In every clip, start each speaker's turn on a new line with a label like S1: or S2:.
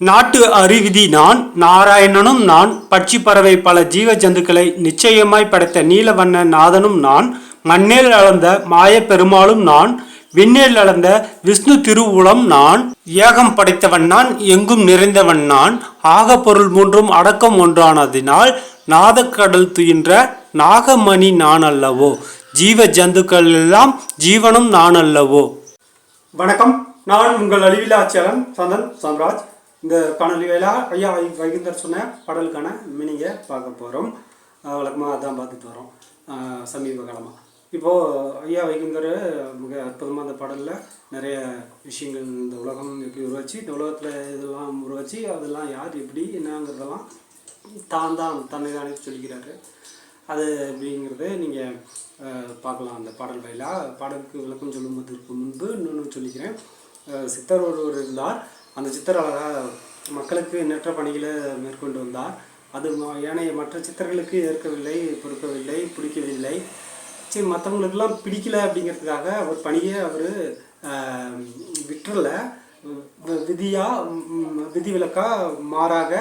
S1: நாட்டு அறிவிதி நான் நாராயணனும் நான் பட்சி பறவை பல ஜீவ ஜந்துக்களை நிச்சயமாய் படைத்த நீலவண்ண நாதனும் நான் மண்ணேல் அளந்த மாய பெருமாளும் நான் விண்ணேல் அளந்த விஷ்ணு திருவுளம் நான் ஏகம் படைத்தவன் நான் எங்கும் நிறைந்தவன் நான் ஆக பொருள் மூன்றும் அடக்கம் ஒன்றானதினால் நாதக்கடல் துயின்ற நாகமணி நான் அல்லவோ ஜீவ ஜந்துக்கள் எல்லாம் ஜீவனும் நான் அல்லவோ வணக்கம். நான் உங்கள் அழிவிலாச்சலன் சந்தன் சாம்ராஜ். இந்த காணொலி வேலா ஐயா வைகுந்தர் சொன்ன பாடலுக்கான மீனிங்கை பார்க்க போகிறோம் வழக்கமாக அதான் பார்த்துட்டு வரோம். சமீப காலமாக இப்போது ஐயா வைகுந்தர் மிக அற்புதமாக அந்த பாடலில் நிறைய விஷயங்கள் இந்த உலகம் எப்படி உருவாச்சு இந்த உலகத்தில் இதெல்லாம் உருவாச்சு அதெல்லாம் யார் எப்படி என்னங்கிறதெல்லாம் தான் தான் தன்னை தானே சொல்லிக்கிறாரு அது அப்படிங்கிறத நீங்கள் பார்க்கலாம் அந்த பாடல் வயலா. பாடலுக்கு விளக்கம் சொல்லுவதற்கு முன்பு இன்னொன்று சொல்லிக்கிறேன். சித்தர் ஒருவர் இருந்தார். அந்த சித்தர் அழகாக மக்களுக்கு எண்ணற்ற பணிகளை மேற்கொண்டு வந்தார். அது ஏனைய மற்ற சித்தர்களுக்கு ஏற்கவில்லை பொறுக்கவில்லை பிடிக்கவில்லை. சரி மற்றவங்களுக்கெல்லாம் பிடிக்கல அப்படிங்கிறதுக்காக அவர் பணியை அவர் விட்டுறல. விதியாக விதி ம், மாறாக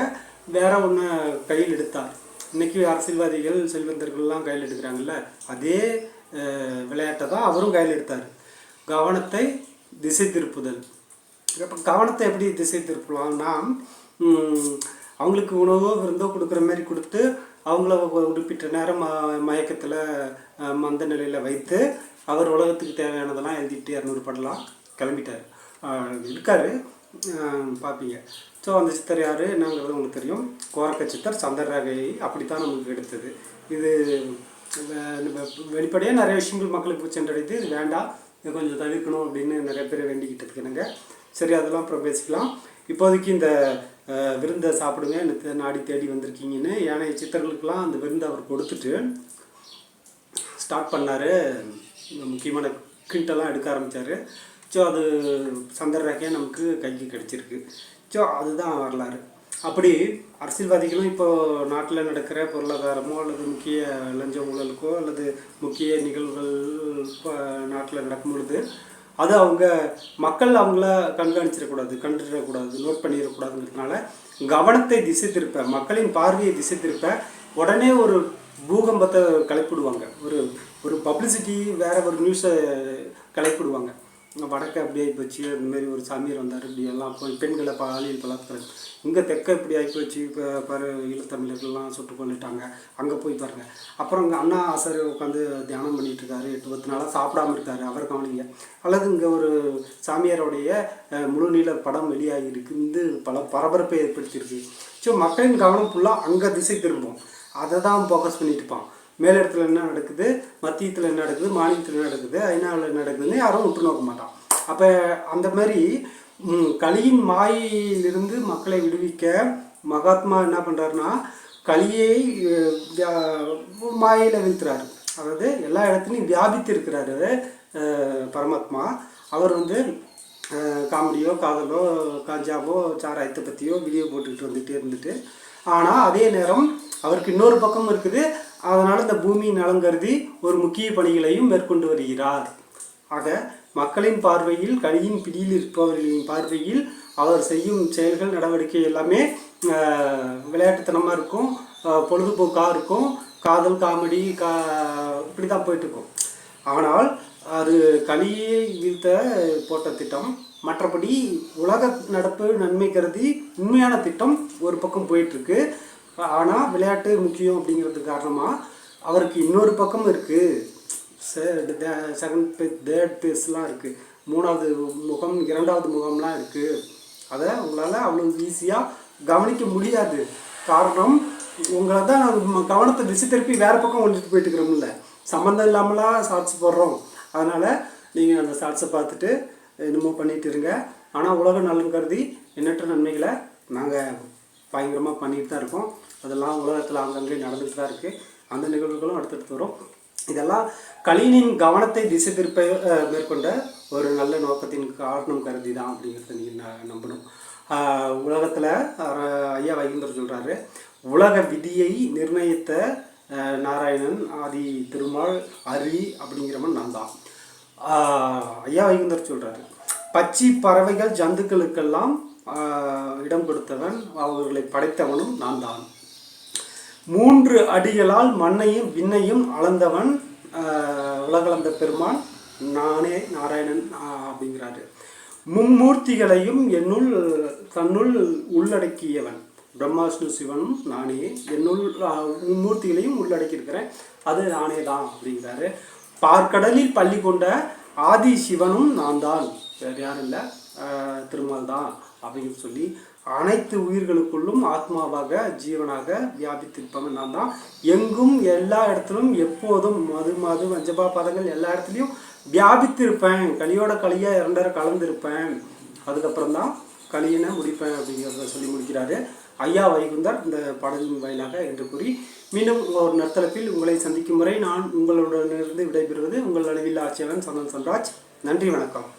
S1: வேற ஒன்று கையில் எடுத்தார். இன்றைக்கி அரசியல்வாதிகள் செல்வந்தர்கள்லாம் கையில் எடுக்கிறாங்கல்ல அதே விளையாட்டை தான் அவரும் கையில் எடுத்தார். கவனத்தை திசை திருப்புதல். இப்போ கவனத்தை எப்படி திசை திருப்பலாம்னா அவங்களுக்கு உணவோ விருந்தோ கொடுக்குற மாதிரி கொடுத்து அவங்கள குறிப்பிட்ட நேரம் மயக்கத்தில் மந்த நிலையில் வைத்து அவர் உலகத்துக்கு தேவையானதெல்லாம் எழுதிட்டு இரநூறு படலாம். கிளம்பிட்டார். இருக்கார். இருக்காரு பார்ப்பீங்க ஸோ அந்த சித்தர் யார் என்னங்கிறது உங்களுக்கு தெரியும். கோரக்க சித்தர் சந்தரராகை அப்படித்தான் நமக்கு எடுத்தது இது வெளிப்படையாக நிறைய விஷயங்கள் மக்களுக்கு போய் சென்றடைது இது வேண்டாம். இதை கொஞ்சம் தவிர்க்கணும் அப்படின்னு நிறைய பேர் வேண்டிக்கிட்டு இருக்கணுங்க சரி அதெல்லாம் அப்புறம் பேசிக்கலாம் இப்போதைக்கு இந்த விருந்தை சாப்பிடுங்க என்ன நாடி தேடி வந்திருக்கீங்கன்னு ஏனைய சித்தர்களுக்கெல்லாம் அந்த விருந்தை அவர் கொடுத்துட்டு ஸ்டார்ட் பண்ணார். முக்கியமான கிண்டெல்லாம் எடுக்க ஆரம்பித்தார் ஸோ அது சந்திரரேகையாக நமக்கு கைக்கு கிடச்சிருக்கு. ஸோ அதுதான் வரலாறு. அப்படி அரசியல்வாதிகளும் இப்போது நாட்டில் நடக்கிற பொருளாதாரமோ அல்லது முக்கிய லஞ்ச ஊழலுக்கோ அல்லது முக்கிய நிகழ்வுகள் நாட்டில் நடக்கும் பொழுது அது அவங்க மக்கள் அவங்கள கண்காணிச்சிடக்கூடாது கண்டுடக்கூடாது நோட் பண்ணிடக்கூடாதுங்கிறதுனால கவனத்தை திசை திருப்ப மக்களின் பார்வையை திசை திருப்ப உடனே ஒரு பூகம்பத்தை கலைப்பிடுவாங்க. ஒரு ஒரு பப்ளிசிட்டி வேற ஒரு நியூஸை கலைப்பிடுவாங்க. வடக்க அப்படி ஆகிப்போச்சு போச்சு. ஒரு சாமியார் வந்தார். இப்படி எல்லாம் போய் பெண்களை பாலியல் பலாத்காரம் இங்கே தெற்க இப்படி ஆகி போச்சு. இப்போ பாரு ஈழத்தமிழர்கள்லாம் சுட்டு கொண்டுட்டாங்க. அங்கே போய் பாருங்கள் அப்புறம் இங்கே அண்ணா ஆசார் உட்காந்து தியானம் பண்ணிகிட்டு இருக்காரு. எட்டு பத்து நாளாக சாப்பிடாம இருக்காரு. அவர் கவனிங்க. அல்லது இங்கே ஒரு சாமியாருடைய முழுநீள படம் வெளியாகி இருக்கு. பல பரபரப்பை ஏற்படுத்தியிருக்கு. ஸோ மக்களின் கவனம் ஃபுல்லாக அங்கே திசை திரும்பும். அதை தான் ஃபோக்கஸ் பண்ணிட்டு இருப்பான். மேலிடத்தில் என்ன நடக்குது? மத்தியத்தில் என்ன நடக்குது? மாநிலத்தில் என்ன நடக்குது? ஐநாவில் என்ன நடக்குதுன்னு யாரும் உற்று நோக்க மாட்டான். அப்போ அந்த மாதிரி கலியின் மாயிலிருந்து மக்களை விடுவிக்க மகாத்மா என்ன பண்ணுறாருன்னா கலியை அஹ், வியா- வீழ்த்துறாரு. அதாவது எல்லா இடத்துலையும் வியாபித்து இருக்கிறாரு பரமாத்மா. அவர் வந்து காமெடியோ காதலோ காஞ்சாவோ சாராயத்தை பற்றியோ வீடியோ போட்டுக்கிட்டு வந்துகிட்டே இருந்துட்டு. ஆனால் அதே நேரம் அவருக்கு இன்னொரு பக்கம் இருக்குது. அதனால் இந்த பூமியின் நலம் கருதி ஒரு முக்கிய பணிகளையும் மேற்கொண்டு வருகிறார். ஆக மக்களின் பார்வையில் கனியின் பிடியில் இருப்பவர்களின் பார்வையில் அவர் செய்யும் செயல்கள் நடவடிக்கை எல்லாமே விளையாட்டுத்தனமாக இருக்கும் பொழுதுபோக்காக இருக்கும் காதல் காமெடி கா இப்படி தான் போயிட்டுருக்கும். ஆனால் அது கனியை வீழ்த்த போட்ட திட்டம் மற்றபடி உலக நடப்பு நன்மை கருதி உண்மையான திட்டம் ஒரு பக்கம் போயிட்டுருக்கு. ஆனால் விளையாட்டு முக்கியம் அப்படிங்கிறது காரணமாக அவருக்கு இன்னொரு பக்கம் இருக்குது செகண்ட் பேஸ் தேர்ட் பேஸ்லாம் இருக்குது மூணாவது முகம் இரண்டாவது முகம்லாம் இருக்குது அதை உங்களால் அவ்வளோ ஈஸியாக கவனிக்க முடியாது. காரணம் உங்களை தான் நாங்கள் கவனத்தை திசை திருப்பி வேறு பக்கம் கொண்டுட்டு போயிட்டுருக்கிறோம்ல. சம்மந்தம் இல்லாமலாம் ஷார்ட்ஸ் போடுறோம். அதனால் நீங்கள் அந்த ஷார்ட்ஸை பார்த்துட்டு என்னமோ பண்ணிகிட்டு இருங்க. ஆனால் உலக நலன் கருதி எண்ணற்ற நன்மைகளை நாங்கள் பயங்கரமாக பண்ணிட்டு தான் இருக்கோம். அதெல்லாம் உலகத்தில் அங்கங்கே நடந்துட்டு தான் இருக்குது அந்த நிகழ்வுகளும் அடுத்தடுத்து வரும். இதெல்லாம் கலினின் கவனத்தை திசை திருப்ப மேற்கொண்ட ஒரு நல்ல நோக்கத்தின் காரணம் கருதி தான் அப்படிங்கிறத நீங்கள் நம்பணும். உலகத்தில் ஐயா வைகுந்தர் சொல்கிறாரு உலக விதியை நிர்ணயித்த நாராயணன் ஆதி திருமால் அரி அப்படிங்கிறவன் நான் தான். ஐயா வைகுந்தர் சொல்கிறாரு பச்சி பறவைகள் ஜந்துக்களுக்கெல்லாம் இடம் கொடுத்தவன் அவர்களை படைத்தவனும் நான் தான் மூன்று அடிகளால் மண்ணையும் விண்ணையும் அளந்தவன் உலகளந்த பெருமான் நானே நாராயணன் அப்படிங்கிறாரு. மும்மூர்த்திகளையும் என்னுள் தன்னுள் உள்ளடக்கியவன் பிரம்மாஷ்ணு சிவனும் நானே என்னுள் மும்மூர்த்திகளையும் உள்ளடக்கியிருக்கிறேன் அது நானே தான் அப்படிங்கிறாரு. பார்க்கடலில் பள்ளி கொண்ட ஆதி சிவனும் நான் தான் வேறு யாரும் இல்லை திருமால் தான். அப்படின்னு சொல்லி அனைத்து உயிர்களுக்குள்ளும் ஆத்மாவாக ஜீவனாக வியாபித்திருப்பவன் நான் தான். எங்கும் எல்லா இடத்திலும் எப்போதும் மது மது வஞ்சபா பதங்கள் எல்லா இடத்துலையும் வியாபித்திருப்பேன். களியோட கலியா இரண்டரை கலந்திருப்பேன். அதுக்கப்புறம் தான் களியினை முடிப்பேன் அப்படிங்கிறத சொல்லி முடிக்கிறாரு. ஐயா வைகுந்தர் இந்த பாடலின் வாயிலாக என்று கூறி மீண்டும் ஒரு நர்த்தலத்தில் உங்களை சந்திக்கும் முறை நான் உங்களுடனிருந்து விடைபெறுவது உங்கள் அளவில் ஆட்சியாளன் சந்தன் சன்ராஜ். நன்றி வணக்கம்.